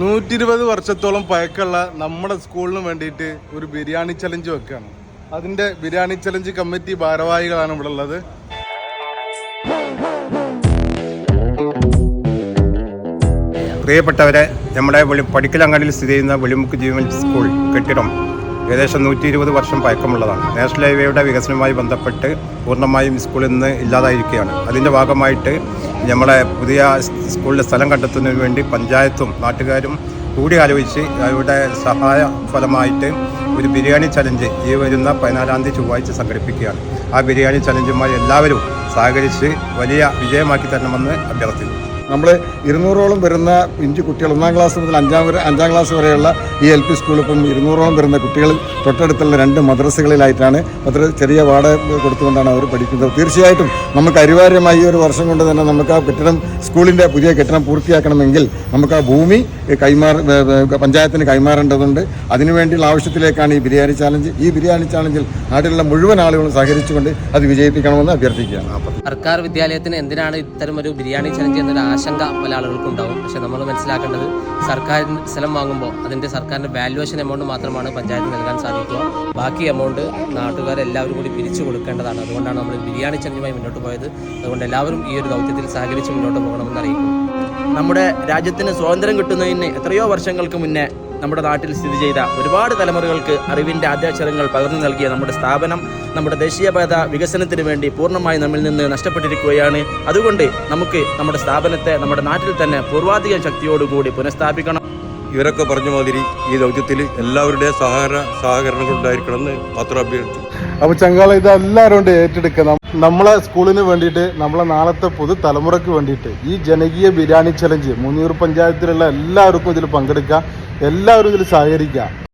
നൂറ്റി ഇരുപത് വർഷത്തോളം പഴക്കമുള്ള നമ്മുടെ സ്കൂളിന് വേണ്ടിയിട്ട് ഒരു ബിരിയാണി ചലഞ്ച് വെക്കുകയാണ്. അതിന്റെ ബിരിയാണി ചലഞ്ച് കമ്മിറ്റി ഭാരവാഹികളാണ് ഇവിടെ ഉള്ളത്. പ്രിയപ്പെട്ടവരെ നമ്മുടെ വെളി പടിക്കലങ്ങാടിയിൽ സ്ഥിതി ചെയ്യുന്ന വെളിമുക്ക് ജീവൻ സ്കൂൾ കെട്ടിടം ഏകദേശം നൂറ്റി ഇരുപത് വർഷം പഴക്കമുള്ളതാണ്. നാഷണൽ ഹൈവേയുടെ വികസനവുമായി ബന്ധപ്പെട്ട് പൂർണമായും സ്കൂളിൽ നിന്ന് ഇല്ലാതായിരിക്കുകയാണ്. അതിന്റെ ഭാഗമായിട്ട് നമ്മളെ പുതിയ സ്കൂളിലെ സ്ഥലം കണ്ടെത്തുന്നതിന് വേണ്ടി പഞ്ചായത്തും നാട്ടുകാരും കൂടി ആലോചിച്ച് അവരുടെ സഹായ ഫലമായിട്ട് ഒരു ബിരിയാണി ചലഞ്ച് ഈ വരുന്ന പതിനാലാം തീയതി ചൊവ്വാഴ്ച സംഘടിപ്പിക്കുകയാണ്. ആ ബിരിയാണി ചലഞ്ചുമായി എല്ലാവരും സഹകരിച്ച് വലിയ വിജയമാക്കി തരണമെന്ന് അഭ്യർത്ഥിക്കുന്നു. നമ്മൾ ഇരുന്നൂറോളം വരുന്ന പിഞ്ചു കുട്ടികൾ ഒന്നാം ക്ലാസ് മുതൽ അഞ്ചാം വരെ അഞ്ചാം ക്ലാസ് വരെയുള്ള ഈ എൽ പി സ്കൂളിൽ ഇപ്പം ഇരുന്നൂറോളം വരുന്ന കുട്ടികൾ തൊട്ടടുത്തുള്ള രണ്ട് മദ്രസകളിലായിട്ടാണ് അത്ര ചെറിയ വാട കൊടുത്തുകൊണ്ടാണ് അവർ പഠിക്കുന്നത്. തീർച്ചയായിട്ടും നമുക്ക് അനിവാര്യമായി ഒരു വർഷം കൊണ്ട് തന്നെ നമുക്ക് ആ കെട്ടിടം സ്കൂളിന്റെ പുതിയ കെട്ടിടം പൂർത്തിയാക്കണമെങ്കിൽ നമുക്ക് ആ ഭൂമി കൈമാറ പഞ്ചായത്തിന് കൈമാറേണ്ടതുണ്ട്. അതിനുവേണ്ടിയുള്ള ആവശ്യത്തിലേക്കാണ് ഈ ബിരിയാണി ചാലഞ്ച്. ഈ ബിരിയാണി ചാലഞ്ചിൽ നാട്ടിലുള്ള മുഴുവൻ ആളുകളും സഹകരിച്ചുകൊണ്ട് അത് വിജയിപ്പിക്കണമെന്ന് അഭ്യർത്ഥിക്കുകയാണ്. സർക്കാർ വിദ്യാലയത്തിന് എന്തിനാണ് ഇത്തരം ഒരു ബിരിയാണി ചാലഞ്ച് എന്നൊരു ആശങ്ക പല ആളുകൾക്കും ഉണ്ടാവും പക്ഷെ നമ്മൾ മനസ്സിലാക്കേണ്ടത് സർക്കാരിന് സ്ഥലം വാങ്ങുമ്പോൾ അതിന്റെ സർക്കാരിന്റെ വാല്യുവേഷൻ എമൗണ്ട് മാത്രമാണ് പഞ്ചായത്ത് നൽകാൻ സാധിക്കുക. ബാക്കി എമൗണ്ട് നാട്ടുകാരെല്ലാവരും കൂടി പിരിച്ചു കൊടുക്കേണ്ടതാണ്. അതുകൊണ്ടാണ് നമ്മൾ ബിരിയാണി ചലഞ്ചുമായി മുന്നോട്ട് പോയത്. അതുകൊണ്ട് എല്ലാവരും ഈ ഒരു ദൗത്യത്തിൽ സഹകരിച്ച് മുന്നോട്ട് പോകണമെന്ന് അറിയിക്കും നമ്മുടെ രാജ്യത്തിന് സ്വാതന്ത്ര്യം കിട്ടുന്നതിന് എത്രയോ വർഷങ്ങൾക്ക് മുന്നേ നമ്മുടെ നാട്ടിൽ സ്ഥിതി ചെയ്ത ഒരുപാട് തലമുറകൾക്ക് അറിവിന്റെ ആദ്യാക്ഷരങ്ങൾ പകർന്നു നൽകിയ നമ്മുടെ സ്ഥാപനം നമ്മുടെ ദേശീയപാത വികസനത്തിന് വേണ്ടി പൂർണമായി നമ്മിൽ നിന്ന് നഷ്ടപ്പെട്ടിരിക്കുകയാണ്. അതുകൊണ്ട് നമുക്ക് നമ്മുടെ സ്ഥാപനത്തെ നമ്മുടെ നാട്ടിൽ തന്നെ പൂർവാധികം ശക്തിയോടുകൂടി പുനഃസ്ഥാപിക്കണം. ഇവരൊക്കെ പറഞ്ഞ മാതിരി ഈ ദൗത്യത്തിൽ എല്ലാവരുടെയും സഹകരണ സഹകരണങ്ങൾ ഉണ്ടായിരിക്കണമെന്ന് മാത്രം അഭ്യർത്ഥിച്ചു. അപ്പൊ ചങ്കാള ഇത് എല്ലാവരും ഏറ്റെടുക്കണം. നമ്മളെ സ്കൂളിന് വേണ്ടിയിട്ട് നമ്മളെ നാളത്തെ പുതു തലമുറയ്ക്ക് വേണ്ടിയിട്ട് ഈ ജനകീയ ബിരിയാണി ചലഞ്ച് മുന്നൂർ പഞ്ചായത്തിലുള്ള എല്ലാവർക്കും ഇതിൽ പങ്കെടുക്കാം എല്ലാവരും ഇതിൽ സഹകരിക്കാം